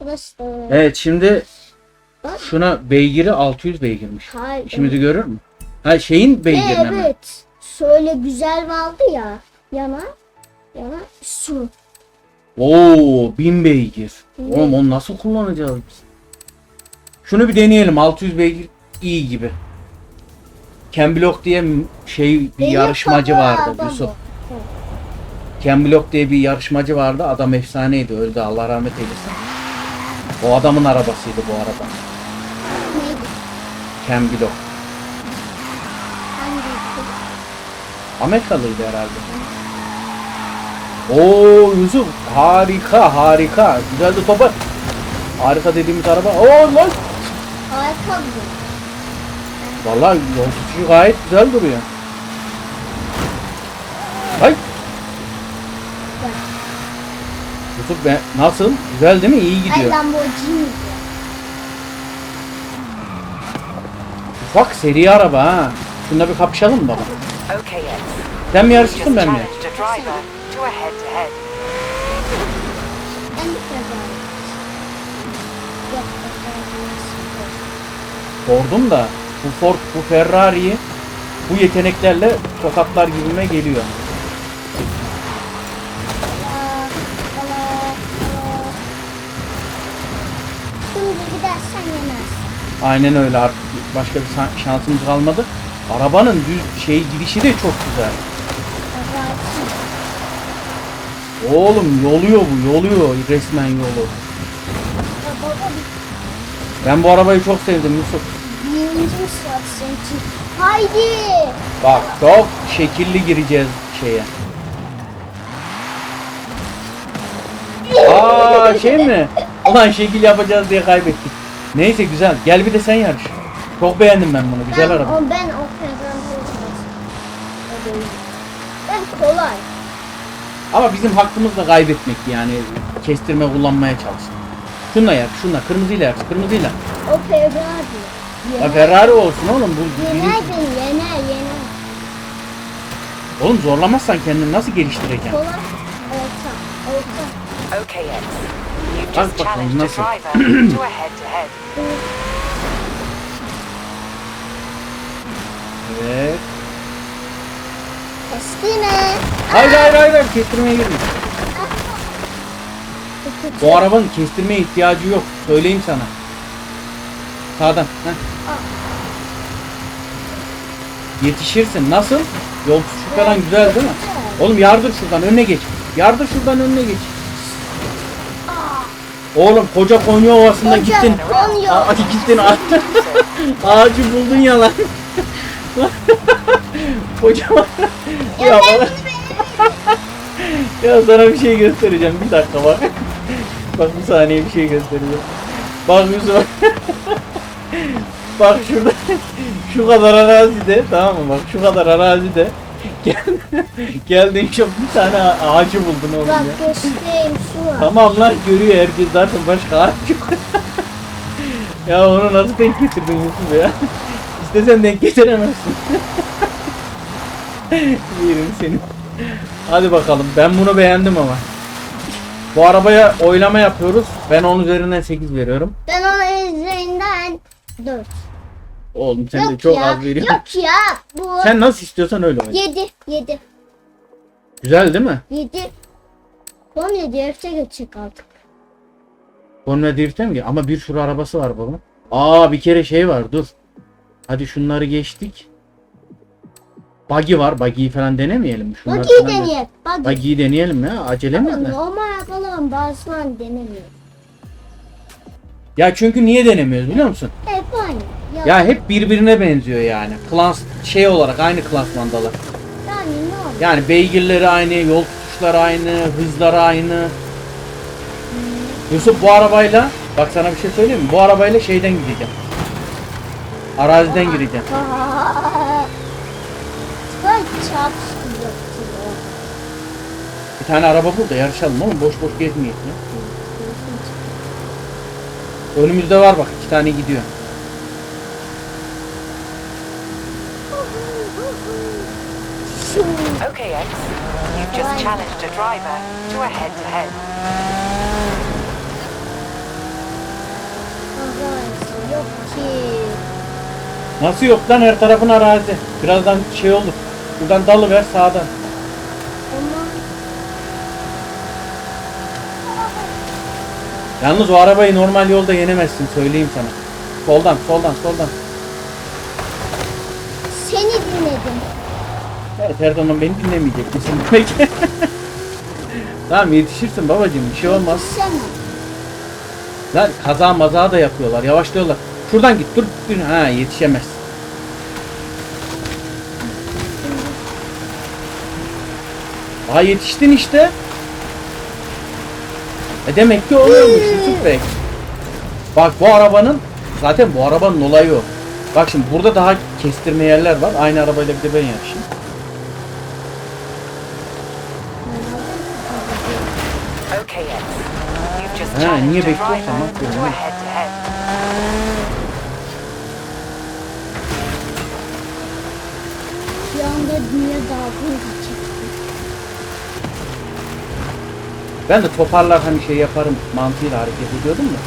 arkadaşlar. Evet şimdi Bak. şuna beygiri 600 beygirmiş. Hayır. İşimizi görür mü? Ha şeyin beygirine mi? Evet. Şöyle güzel vardı ya. Yana. Yana. Şu. Oo 1000 beygir. Ne? Oğlum onu nasıl kullanacağız biz? Şunu bir deneyelim. 600 beygir iyi gibi. Ken Block diye şey bir Benim yarışmacı vardı baba. Yusuf. Ken Block diye bir yarışmacı vardı. Adam efsaneydi. Öldü. Allah rahmet eylesin. O adamın arabasıydı bu araba. Neydi? Ken Block. Amerikalıydı herhalde. Oo Yusuf harika harika. Güzel de topa. Harika dediğimiz araba. Oo lan. Harika bu. Vallahi yol gayet güzel duruyor. Hay. Yusuf be nasıl? Güzel değil mi? İyi Ay gidiyor. Lamborghini. Ufak seri araba ha. Şunda bir kapışalım mı baba? Okay, Ed. Sen mi Just yarışırsın ben mi? Sordum da bu Ford bu Ferrari'yi bu yeteneklerle tokatlar gibime geliyor. Aynen öyle artık başka bir şansımız kalmadı. Arabanın düz şey gidişi de çok güzel. Oğlum yoluyor bu yoluyor resmen yolu. Ben bu arabayı çok sevdim Yusuf. birinci için. Haydi. Bak çok şekilli gireceğiz şeye. Aa şey mi? Ulan şekil yapacağız diye kaybettik. Neyse güzel. Gel bir de sen yarış. Çok beğendim ben bunu. Güzel ben, araba. O, ben o kazandım. Ben kolay. Ama bizim hakkımız da kaybetmek yani. Kestirme kullanmaya çalıştık. Şunla yap, şunla. Kırmızıyla yap, kırmızıyla. O Ferrari. Ya Yener, Ferrari olsun oğlum. Bu yener birinci- yener yener. Oğlum zorlamazsan kendini nasıl geliştireceksin? Kolay. Orta. Orta. Okay, Ed. Bak just bakalım nasıl. driver to a head-to-head. Evet. Kestine. Hayır hayır hayır hayır kestirmeye girme. Bu arabanın kestirmeye ihtiyacı yok. Söyleyeyim sana. Sağdan. Heh. Yetişirsin. Nasıl? Yol tutuşu falan güzel değil mi? Oğlum yardır şuradan önüne geç. Yardır şuradan önüne geç. Oğlum koca Konya Ovası'nda Koca gittin. Konya. Aa, gittin ağ- ağacı buldun ya lan. Kocaman. ya, bana- ya sana bir şey göstereceğim. Bir dakika bak. bak bir saniye bir şey göstereceğim. Bak Yusuf. bak şurada. şu kadar arazide tamam mı? Bak şu kadar arazide. Gel, geldin çok bir tane ağacı buldun oğlum Bak ya. göstereyim şu an. Tamam lan görüyor herkes zaten başka ağaç yok. ya onu nasıl denk getirdin Yusuf ya? İstesen denk getiremezsin. Yerim seni. Hadi bakalım ben bunu beğendim ama. Bu arabaya oylama yapıyoruz. Ben 10 üzerinden 8 veriyorum. Ben ona üzerinden 4. Oğlum sen de Yok çok ya. az veriyorsun. Yok ya. Bu Sen nasıl istiyorsan öyle oyna. 7. 7. Güzel değil mi? 7. Konya DF'e geçecek artık. Formula Drift'e mi? Ama bir sürü arabası var baba. Aa bir kere şey var dur. Hadi şunları geçtik. Buggy var. Buggy'yi falan denemeyelim. Şunları Bak falan iyi da- deneyek. Bak. Buggy'yi deneyelim ya. Acele mi? etme. Normal arabaların bazılarını denemiyor. Ya çünkü niye denemiyoruz biliyor musun? Hep aynı. Ya, hep birbirine benziyor yani. Klas şey olarak aynı klasmandalar. yani ne olur? Yani beygirleri aynı, yol tutuşları aynı, hızları aynı. Yusuf bu arabayla bak sana bir şey söyleyeyim mi? Bu arabayla şeyden gideceğim. Araziden gireceğim. Aa, Bak çarpıştı yoktu. Bir tane araba bul da yarışalım oğlum. Boş boş gezmeyelim ya. Önümüzde var bak iki tane gidiyor. Okay, Ed. You've just challenged a driver to a head-to-head. yok ki. Nasıl yok lan her tarafın arazi. Birazdan şey olur. Buradan dalı ver sağdan. Yalnız o arabayı normal yolda yenemezsin söyleyeyim sana. Soldan soldan soldan. seni dinledim. Evet zaman beni dinlemeyecek misin demek. tamam yetişirsin babacığım bir şey olmaz. Lan kaza maza da yapıyorlar yavaşlıyorlar. Şuradan git dur. dur. Ha yetişemez. Aa yetiştin işte. E demek ki oluyormuş Yusuf Bey. Bak bu arabanın zaten bu arabanın olayı o. Bak şimdi burada daha kestirme yerler var. Aynı arabayla bir de ben yarışayım. Okay, X. You've just Ha, niye bekliyorsan bak to görüyorum. a head-to-head. bir anda dünya dalgın geçecek. Ben de toparlar hani şey yaparım mantığıyla hareket ediyordum da.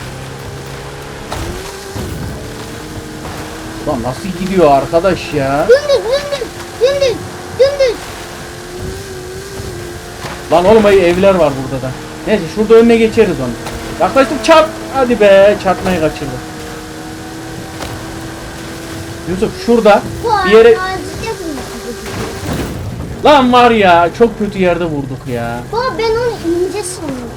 Lan nasıl gidiyor arkadaş ya? Dümdüz dümdüz dümdüz dümdüz. Lan oğlum ay evler var burada da. Neyse şurada önüne geçeriz onu. Yaklaştık çarp. Hadi be çarpmayı kaçırdık. Yusuf şurada bir yere... Lan var ya çok kötü yerde vurduk ya. Baba ben onu ince sanıyordum.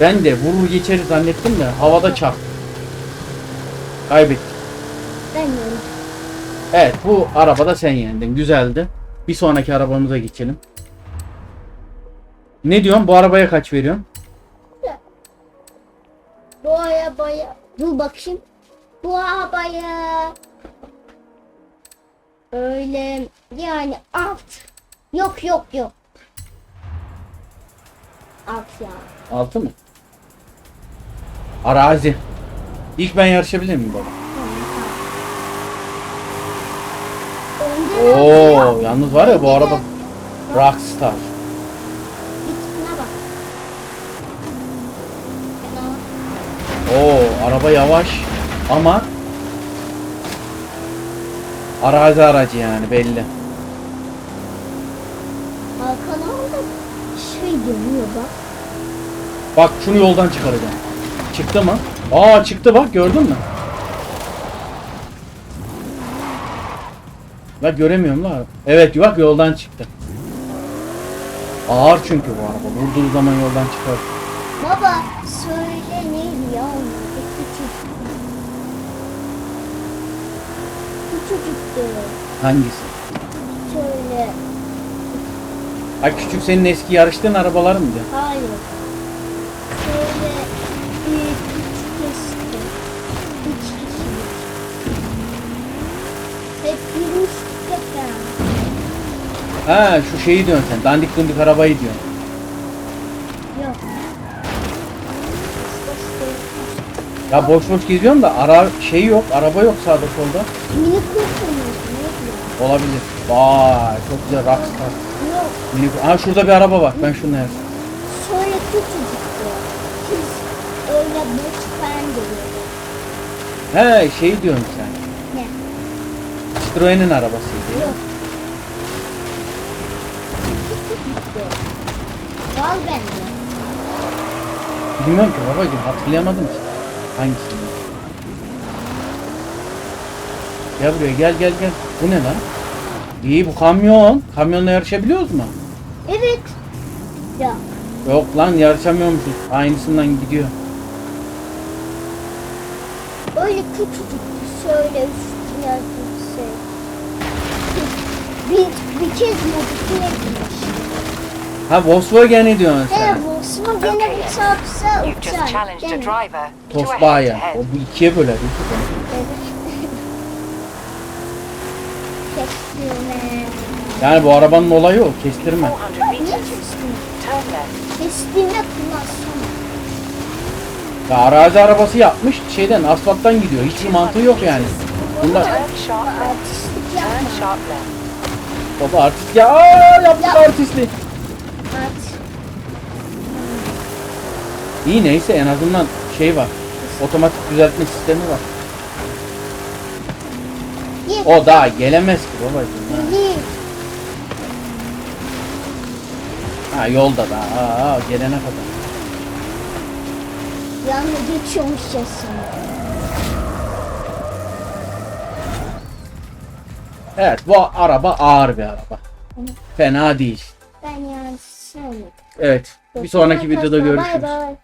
Ben de vurur geçeriz zannettim de havada çarp. Kaybettik. Ben yendim. Evet bu arabada sen yendin. Güzeldi. Bir sonraki arabamıza geçelim. Ne diyorsun? Bu arabaya kaç veriyorsun? Bu arabaya dur bakayım. Bu arabaya öyle yani alt. Yok yok yok. Alt ya. Altı mı? Arazi. İlk ben yarışabilir miyim baba? Oo, yalnız var ya bu araba Rockstar. Oo, araba yavaş ama arazi aracı yani belli. Arkana da şey dönüyor bak. Bak şunu yoldan çıkaracağım. Çıktı mı? Aa çıktı bak gördün mü? Bak göremiyorum la. Evet bak yoldan çıktı. Ağır çünkü bu araba. Vurduğu zaman yoldan çıkar. Baba söyle neydi ya onun? Küçük. Küçücüktü. Hangisi? Şöyle. Ha küçük senin eski yarıştığın arabalar mıydı? Hayır. Şöyle küçük eski. Üç kişilik. Hep beraber. Ha şu şeyi diyorsun sen. Dandik dundik arabayı diyorsun. Ya boş boş geziyorum da ara şey yok. Araba yok sağda solda. Mini Cooper Olabilir. Vay çok güzel Rockstar. Yok. Mini... Ha şurada bir araba bak. Ben şunu yarışayım. Şöyle küçücüktü. Kız öyle boş falan geliyor. He şey diyorsun sen. Ne? Citroen'in arabasıydı ya. Yok. Küçücüktü. Var bende. Bilmiyorum ki babacığım hatırlayamadım ki. Hangisini? Gel buraya gel gel gel. Bu ne lan? İyi bu kamyon. Kamyonla yarışabiliyoruz mu? Evet. Ya. Yok lan yarışamıyormuşuz. Aynısından gidiyor. Öyle küçücüktü şöyle üstüne bir şey. Bir, bir kez modifiye etmiş. Ha Volkswagen'i diyorsun sen. Volkswagen'e Bir X. çarpsa You've just uçar. challenged a Deme. driver to a Tosbağa'ya. O head-to-head. bu ikiye böler. Yusuf. Kestirme. Yani bu arabanın olayı o. Kestirme. 400 Niye meters. kestirme? Turn left. Kestirme kullansana. Ya arazi arabası yapmış şeyden asfalttan gidiyor. Hiçbir mantığı yok yani. Bunlar Turn sharp left. Artistlik Turn yapma. sharp left. baba artist ya aa, yaptık Ya. artistlik. Art. İyi neyse en azından şey var. Otomatik düzeltme sistemi var. O daha gelemez ki babacığım. Ha, ha yolda da. Aa, gelene kadar. Yani geçiyormuşçasına. Evet bu araba ağır bir araba. Fena değil. Ben yani sevmedim. Evet. Bir sonraki videoda görüşürüz. bay.